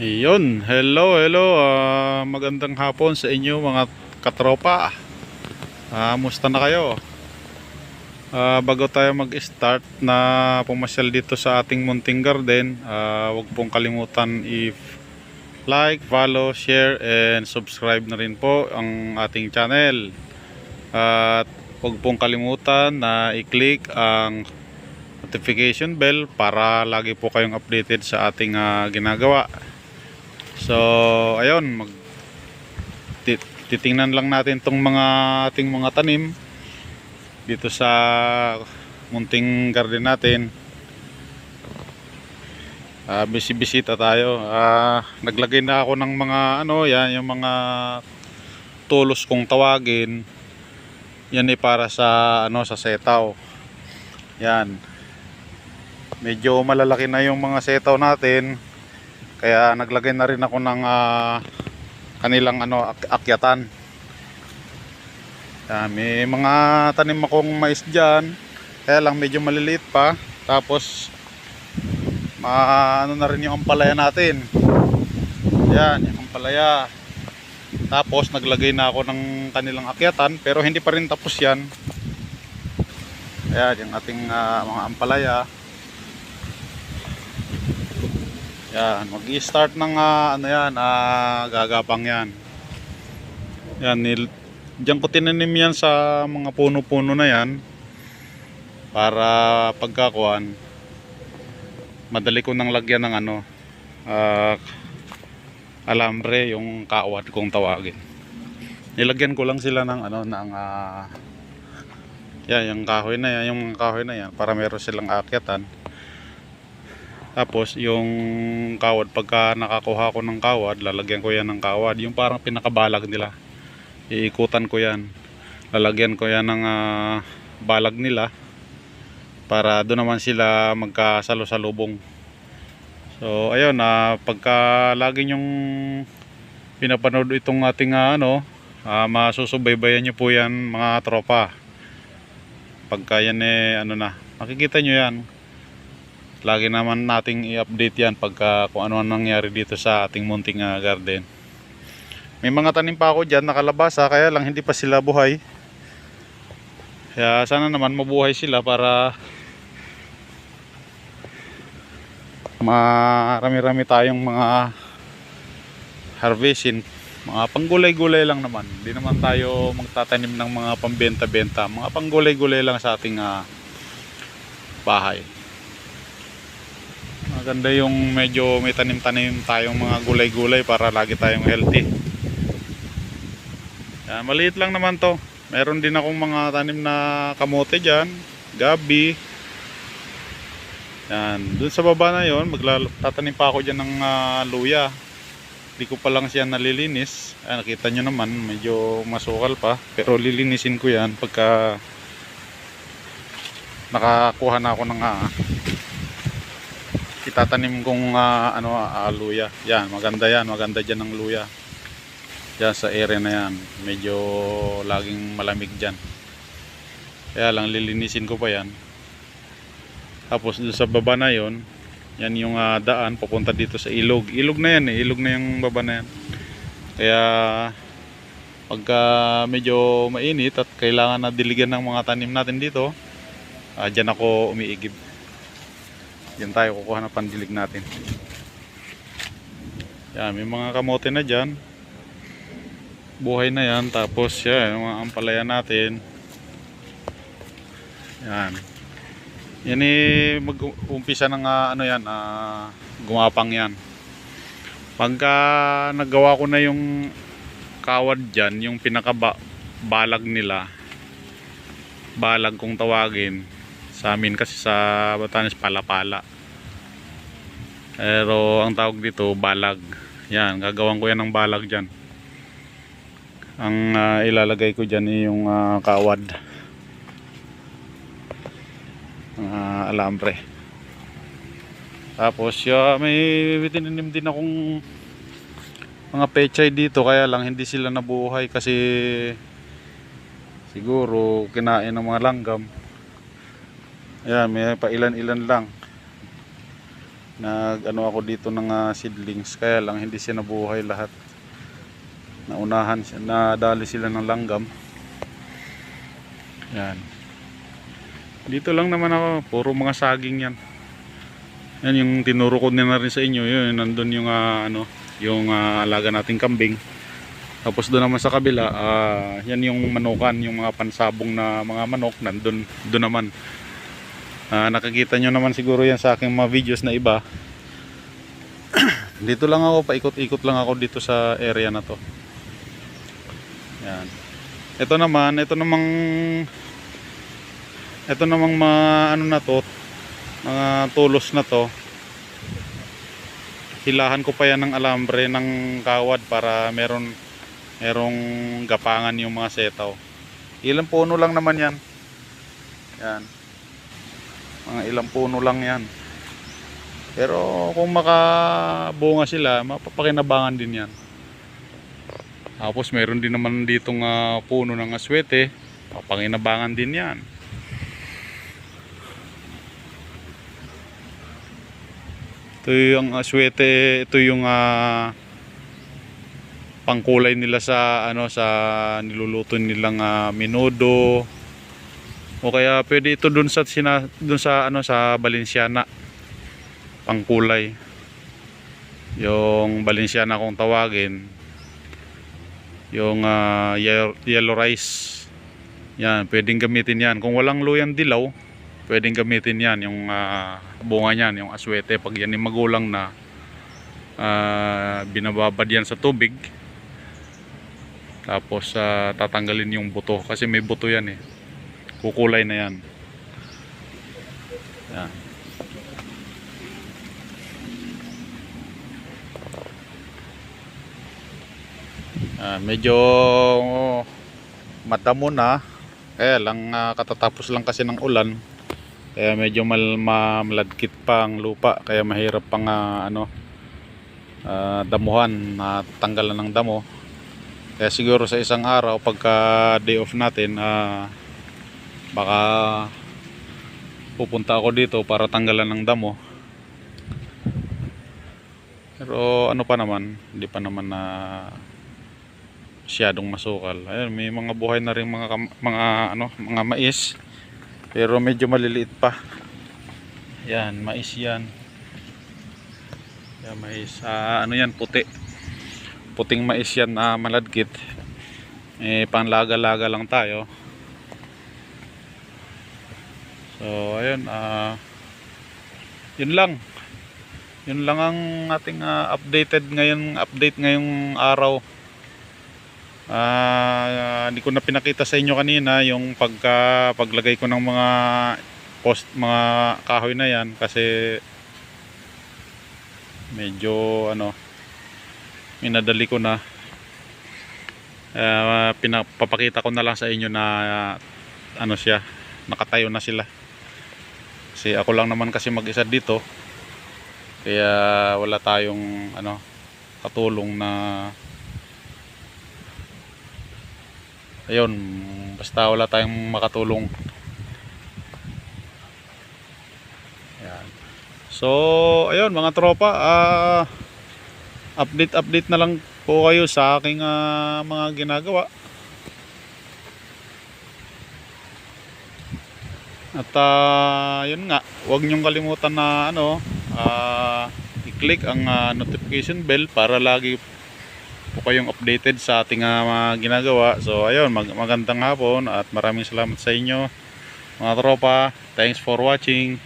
Iyon, hello, hello. ah, magandang hapon sa inyo mga katropa. Ah, musta na kayo? Ah, bago tayo mag-start na pumasyal dito sa ating munting garden, ah, huwag pong kalimutan i like, follow, share, and subscribe na rin po ang ating channel. At huwag pong kalimutan na i-click ang notification bell para lagi po kayong updated sa ating ah, ginagawa. So, ayun, mag ti- titingnan lang natin tong mga ating mga tanim dito sa munting garden natin. Ah, bisi-bisita tayo. Ah, naglagay na ako ng mga ano, yan, yung mga tulos kong tawagin. Yan ay para sa ano, sa setaw. Yan. Medyo malalaki na yung mga setaw natin. Kaya naglagay na rin ako ng ah, kanilang ano ak- akyatan. Ah, may mga tanim akong mais diyan. Kaya lang medyo maliliit pa. Tapos ma ano na rin yung ampalaya natin. Yan, yung ampalaya. Tapos naglagay na ako ng kanilang akyatan pero hindi pa rin tapos yan. Ayan, yung ating ah, mga ampalaya. Yan, mag-i-start ng ah, ano yan, ah, gagapang yan. Yan, nil diyan ko tinanim yan sa mga puno-puno na yan para pagkakuan madali ko nang lagyan ng ano ah, alambre yung kawad kung tawagin. Nilagyan ko lang sila ng ano ng ah, yan, yung kahoy na yan, yung kahoy na yan para meron silang akyatan. Tapos yung kawad pagka nakakuha ko ng kawad, lalagyan ko yan ng kawad. Yung parang pinakabalag nila. Iikutan ko yan. Lalagyan ko yan ng ah, balag nila para doon naman sila magkasalo-salubong. So ayun na pagka lagi yung pinapanood itong ating ah, ano, ah, masusubaybayan nyo po yan mga tropa. Pagka yan eh ano na, makikita nyo yan lagi naman nating i-update yan pagka kung ano ang nangyari dito sa ating munting ah, garden. May mga tanim pa ako dyan nakalabasa kaya lang hindi pa sila buhay. Kaya sana naman mabuhay sila para marami-rami tayong mga harvesting mga panggulay-gulay lang naman. Hindi naman tayo magtatanim ng mga pambenta-benta. Mga panggulay-gulay lang sa ating ah, bahay Maganda yung medyo may tanim-tanim tayong mga gulay-gulay para lagi tayong healthy. Yan, maliit lang naman to. Meron din akong mga tanim na kamote dyan, gabi. Yan, dun sa baba na yon, magtatanim pa ako dyan ng ah, luya. Hindi ko pa lang siya nalilinis. Ayan, nakita nyo naman, medyo masukal pa. Pero lilinisin ko yan pagka nakakuha na ako ng ah, itatanim kong ah, ano ah, luya. Yan, maganda yan, maganda diyan ng luya. Yan sa area na yan, medyo laging malamig diyan. Kaya lang lilinisin ko pa yan. Tapos doon sa baba na yon, yan yung ah, daan papunta dito sa ilog. Ilog na yan eh, ilog na yung baba na yan. Kaya pagka medyo mainit at kailangan na diligan ng mga tanim natin dito, ah, dyan ako umiigib. Yan tayo kukuha ng pandilig natin. Yan, may mga kamote na dyan. Buhay na yan. Tapos yan, yung mga ampalaya natin. Yan. Yan eh, mag-umpisa ng ah, ano yan, ah, gumapang yan. Pagka nagawa ko na yung kawad dyan, yung pinakabalag nila, balag kung tawagin, sa amin kasi sa Batanes palapala. Pero ang tawag dito balag. Yan gagawan ko yan ng balag dyan. Ang ah, ilalagay ko dyan yung ah, kawad. Uh, alambre. Tapos ya, may tinanim din akong mga pechay dito kaya lang hindi sila nabuhay kasi siguro kinain ng mga langgam Ayan, may pailan-ilan lang. nag ano ako dito ng ah, seedlings kaya lang hindi siya nabuhay lahat. Naunahan nadali sila ng langgam. Yan. Dito lang naman ako puro mga saging yan. Yan yung tinuro ko na rin sa inyo yun nandun yung ah, ano yung ah, alaga nating kambing. Tapos doon naman sa kabila ah, yan yung manukan yung mga pansabong na mga manok nandun doon naman Ah, nakikita nyo naman siguro yan sa aking mga videos na iba. dito lang ako, paikot-ikot lang ako dito sa area na to. Yan. Ito naman, ito namang ito namang mga ano na to, mga tulos na to. Hilahan ko pa yan ng alambre ng kawad para meron merong gapangan yung mga setaw. Ilang puno lang naman yan. Yan mga ilang puno lang yan. Pero kung makabunga sila mapapakinabangan din yan. Tapos meron din naman ditong ah, puno ng aswete papakinabangan din yan. Ito yung aswete ito yung ah, pangkulay nila sa ano sa niluluto nilang ah, minudo o kaya pwede ito dun sa sina, dun sa ano sa Balenciana pangkulay. Yung Balenciana kung tawagin. Yung ah, yellow, rice. Yan, pwedeng gamitin 'yan. Kung walang luyang dilaw, pwedeng gamitin 'yan yung ah, bunga niyan, yung aswete pag yan ay magulang na ah, binababad yan sa tubig. Tapos ah, tatanggalin yung buto kasi may buto yan eh kukulay na yan. Yan. Ah, medyo madamo na. Kaya lang ah, katatapos lang kasi ng ulan. Kaya medyo mal ma- maladkit pa ang lupa. Kaya mahirap pang ah, ano ah, damuhan. Na tanggalan ng damo. Kaya siguro sa isang araw pagka day off natin ah, baka pupunta ako dito para tanggalan ng damo. Pero ano pa naman hindi pa naman na masyadong masukal. Ayun may mga buhay na rin mga mga ano mga mais. Pero medyo maliliit pa. Yan mais yan. Yan mais. Ah, ano yan puti. Puting mais yan na maladkit. Eh panlaga-laga lang tayo So, ayun, ah yun lang. Yun lang ang ating ah, updated ngayon, update ngayong araw. Ah, hindi ko na pinakita sa inyo kanina yung pagka paglagay ko ng mga post mga kahoy na yan kasi medyo ano minadali ko na uh, pinapapakita ko na lang sa inyo na ah, ano siya nakatayo na sila kasi ako lang naman kasi mag-isa dito. Kaya wala tayong ano katulong na Ayun, basta wala tayong makatulong. Ayan. So, ayun mga tropa, ah update update na lang po kayo sa aking ah, mga ginagawa. At ah, yun nga, huwag niyong kalimutan na ano, ah, i-click ang ah, notification bell para lagi po kayong updated sa ating ah, mga ginagawa. So ayun, mag magandang hapon at maraming salamat sa inyo mga tropa. Thanks for watching.